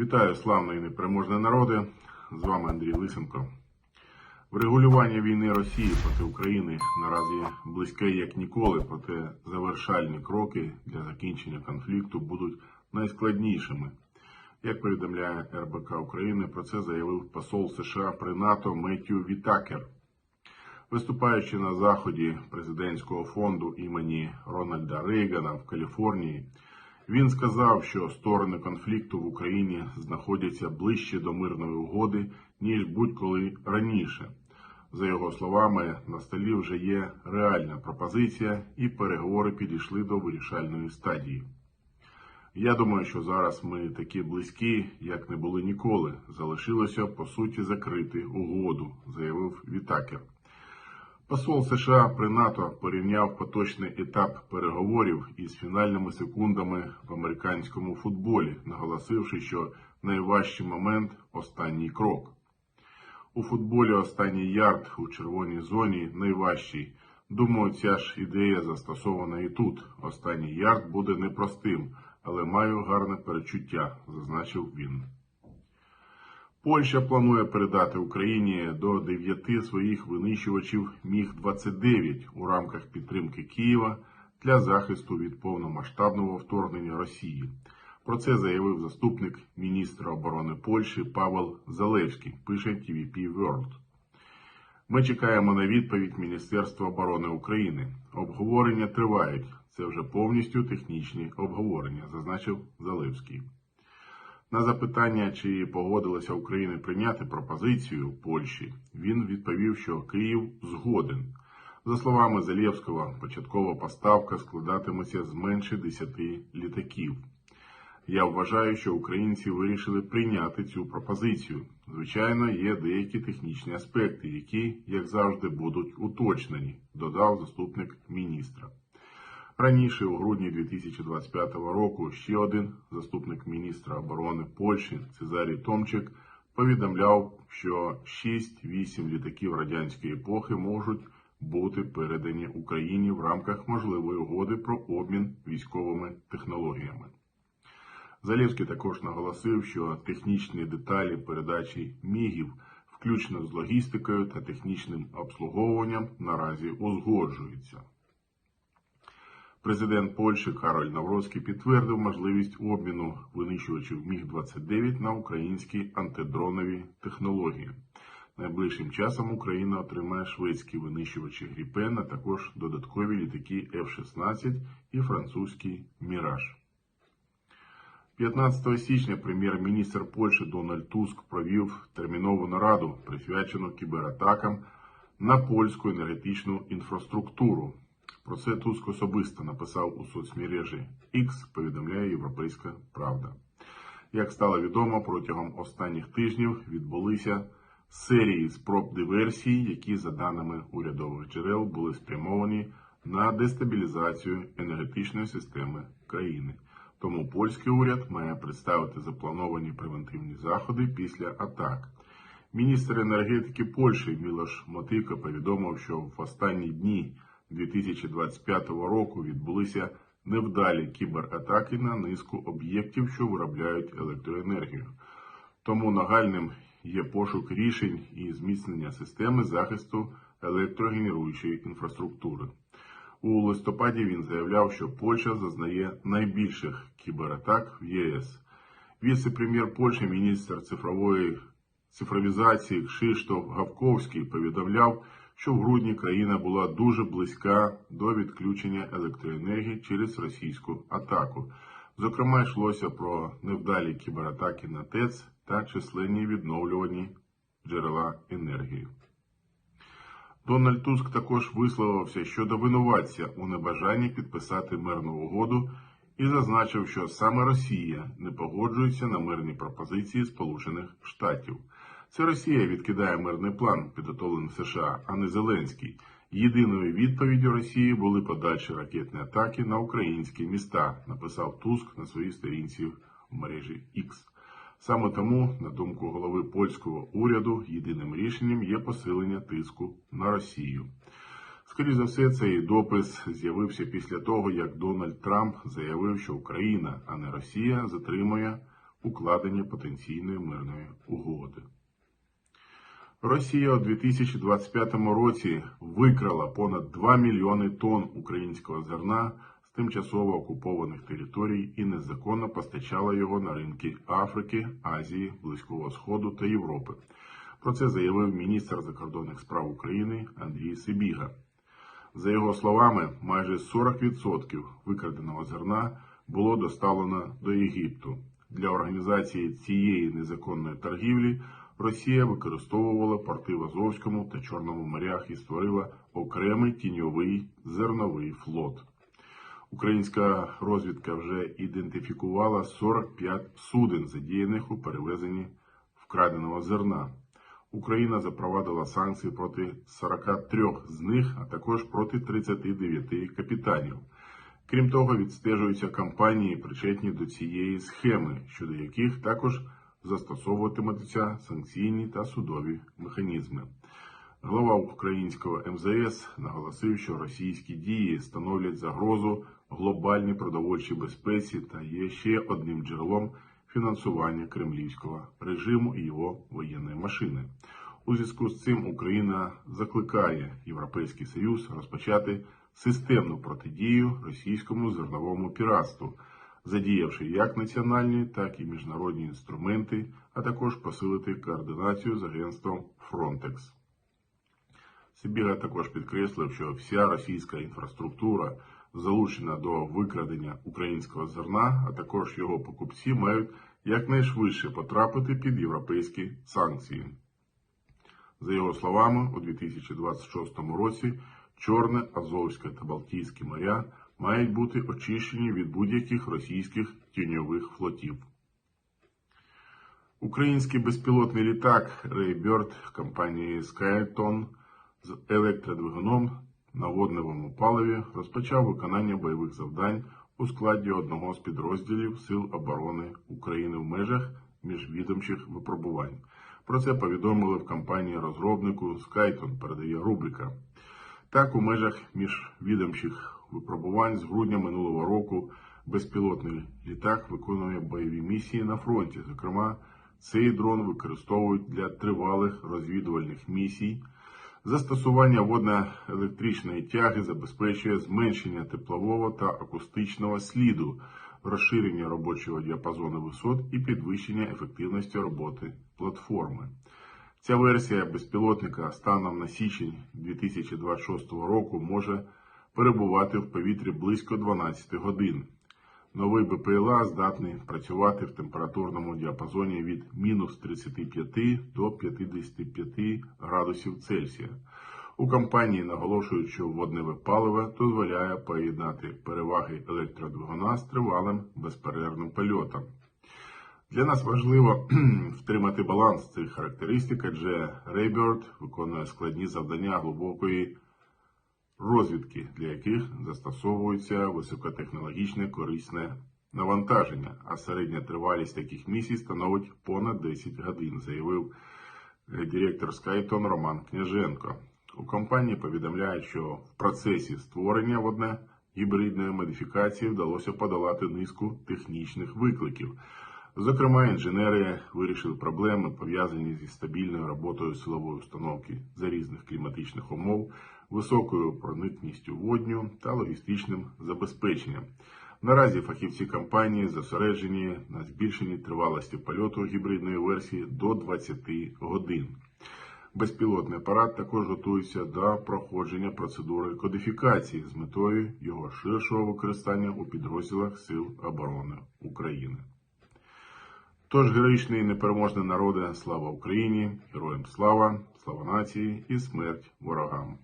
Вітаю славний і непереможний народи. З вами Андрій Лисенко. Врегулювання війни Росії проти України наразі близьке як ніколи, проте завершальні кроки для закінчення конфлікту будуть найскладнішими. Як повідомляє РБК України, про це заявив посол США при НАТО Меттю Вітакер. Виступаючи на заході президентського фонду імені Рональда Рейгана в Каліфорнії, він сказав, що сторони конфлікту в Україні знаходяться ближче до мирної угоди, ніж будь-коли раніше. За його словами, на столі вже є реальна пропозиція, і переговори підійшли до вирішальної стадії. Я думаю, що зараз ми такі близькі, як не були ніколи. Залишилося по суті закрити угоду, заявив Вітакер. Посол США при НАТО порівняв поточний етап переговорів із фінальними секундами в американському футболі, наголосивши, що найважчий момент останній крок. У футболі останній ярд у червоній зоні найважчий. Думаю, ця ж ідея застосована і тут. Останній ярд буде непростим, але маю гарне перечуття, зазначив він. Польща планує передати Україні до 9 своїх винищувачів Міг-29 у рамках підтримки Києва для захисту від повномасштабного вторгнення Росії. Про це заявив заступник міністра оборони Польщі Павел Залевський, пише TVP World. Ми чекаємо на відповідь Міністерства оборони України. Обговорення тривають. Це вже повністю технічні обговорення, зазначив Залевський. На запитання, чи погодилася Україна прийняти пропозицію Польщі, він відповів, що Київ згоден. За словами Залєвського, початкова поставка складатиметься з менше 10 літаків. Я вважаю, що українці вирішили прийняти цю пропозицію. Звичайно, є деякі технічні аспекти, які, як завжди, будуть уточнені, додав заступник міністра. Раніше, у грудні 2025 року, ще один заступник міністра оборони Польщі Цезарій Томчик повідомляв, що 6-8 літаків радянської епохи можуть бути передані Україні в рамках можливої угоди про обмін військовими технологіями. Залєвський також наголосив, що технічні деталі передачі мігів, включно з логістикою та технічним обслуговуванням, наразі узгоджуються. Президент Польщі Кароль Навроцький підтвердив можливість обміну винищувачів Міг-29 на українські антидронові технології. Найближчим часом Україна отримає шведські винищувачі Гріпен, а також додаткові літаки F-16 і французький Міраж. 15 січня прем'єр-міністр Польщі Дональд Туск провів термінову нараду, присвячену кібератакам на польську енергетичну інфраструктуру. Про це Туск особисто написав у соцмережі X, повідомляє Європейська Правда. Як стало відомо, протягом останніх тижнів відбулися серії спроб диверсій, які, за даними урядових джерел, були спрямовані на дестабілізацію енергетичної системи країни. Тому польський уряд має представити заплановані превентивні заходи після атак. Міністр енергетики Польщі Мілош Мотика повідомив, що в останні дні 2025 року відбулися невдалі кібератаки на низку об'єктів, що виробляють електроенергію. Тому нагальним є пошук рішень і зміцнення системи захисту електрогенеруючої інфраструктури. У листопаді він заявляв, що Польща зазнає найбільших кібератак в ЄС. Віце-прем'єр Польщі, міністр цифрової цифровізації Кшиштоф Гавковський повідомляв, що в грудні країна була дуже близька до відключення електроенергії через російську атаку. Зокрема, йшлося про невдалі кібератаки на ТЕЦ та численні відновлювані джерела енергії. Дональд Туск також висловився щодо винуватця у небажанні підписати мирну угоду і зазначив, що саме Росія не погоджується на мирні пропозиції Сполучених Штатів. Це Росія відкидає мирний план, підготовлений США, а не Зеленський. Єдиною відповіддю Росії були подальші ракетні атаки на українські міста, написав Туск на своїй сторінці в мережі X. Саме тому, на думку голови польського уряду, єдиним рішенням є посилення тиску на Росію. Скоріше за все, цей допис з'явився після того, як Дональд Трамп заявив, що Україна, а не Росія, затримує укладення потенційної мирної угоди. Росія у 2025 році викрала понад 2 мільйони тонн українського зерна з тимчасово окупованих територій і незаконно постачала його на ринки Африки, Азії, Близького Сходу та Європи. Про це заявив міністр закордонних справ України Андрій Сибіга. За його словами, майже 40% викраденого зерна було доставлено до Єгипту. Для організації цієї незаконної торгівлі Росія використовувала порти в Азовському та Чорному морях і створила окремий тіньовий зерновий флот. Українська розвідка вже ідентифікувала 45 суден, задіяних у перевезенні вкраденого зерна. Україна запровадила санкції проти 43 з них, а також проти 39 капітанів. Крім того, відстежуються компанії, причетні до цієї схеми, щодо яких також застосовуватимуться санкційні та судові механізми. Голова українського МЗС наголосив, що російські дії становлять загрозу глобальній продовольчій безпеці та є ще одним джерелом фінансування кремлівського режиму і його воєнної машини. У зв'язку з цим Україна закликає Європейський Союз розпочати системну протидію російському зерновому піратству, задіявши як національні, так і міжнародні інструменти, а також посилити координацію з агентством Frontex. Сибіга також підкреслив, що вся російська інфраструктура залучена до викрадення українського зерна, а також його покупці мають якнайшвидше потрапити під європейські санкції. За його словами, у 2026 році Чорне, Азовське та Балтійське моря мають бути очищені від будь-яких російських тіньових флотів. Український безпілотний літак Рейберт компанії Skyton з електродвигуном на водневому паливі розпочав виконання бойових завдань у складі одного з підрозділів Сил оборони України в межах міжвідомчих випробувань. Про це повідомили в компанії розробнику Skyton, передає рубрика. Так, у межах міжвідомчих випробувань з грудня минулого року безпілотний літак виконує бойові місії на фронті. Зокрема, цей дрон використовують для тривалих розвідувальних місій. Застосування водно-електричної тяги забезпечує зменшення теплового та акустичного сліду, розширення робочого діапазону висот і підвищення ефективності роботи платформи. Ця версія безпілотника станом на січень 2026 року може перебувати в повітрі близько 12 годин. Новий БПЛА здатний працювати в температурному діапазоні від мінус 35 до 55 градусів Цельсія. У компанії наголошують, що водневе паливо дозволяє поєднати переваги електродвигуна з тривалим безперервним польотом. Для нас важливо втримати баланс цих характеристик, адже Рейберт виконує складні завдання глибокої розвідки, для яких застосовується високотехнологічне корисне навантаження, а середня тривалість таких місій становить понад 10 годин, заявив е, директор Скайтон Роман Княженко. У компанії повідомляють, що в процесі створення водне гібридної модифікації вдалося подолати низку технічних викликів. Зокрема, інженери вирішили проблеми, пов'язані зі стабільною роботою силової установки за різних кліматичних умов, високою проникністю водню та логістичним забезпеченням. Наразі фахівці компанії зосереджені на збільшенні тривалості польоту гібридної версії до 20 годин. Безпілотний апарат також готується до проходження процедури кодифікації з метою його ширшого використання у підрозділах Сил оборони України. Тож героїчний і непереможний народи, слава Україні, героям слава, слава нації і смерть ворогам.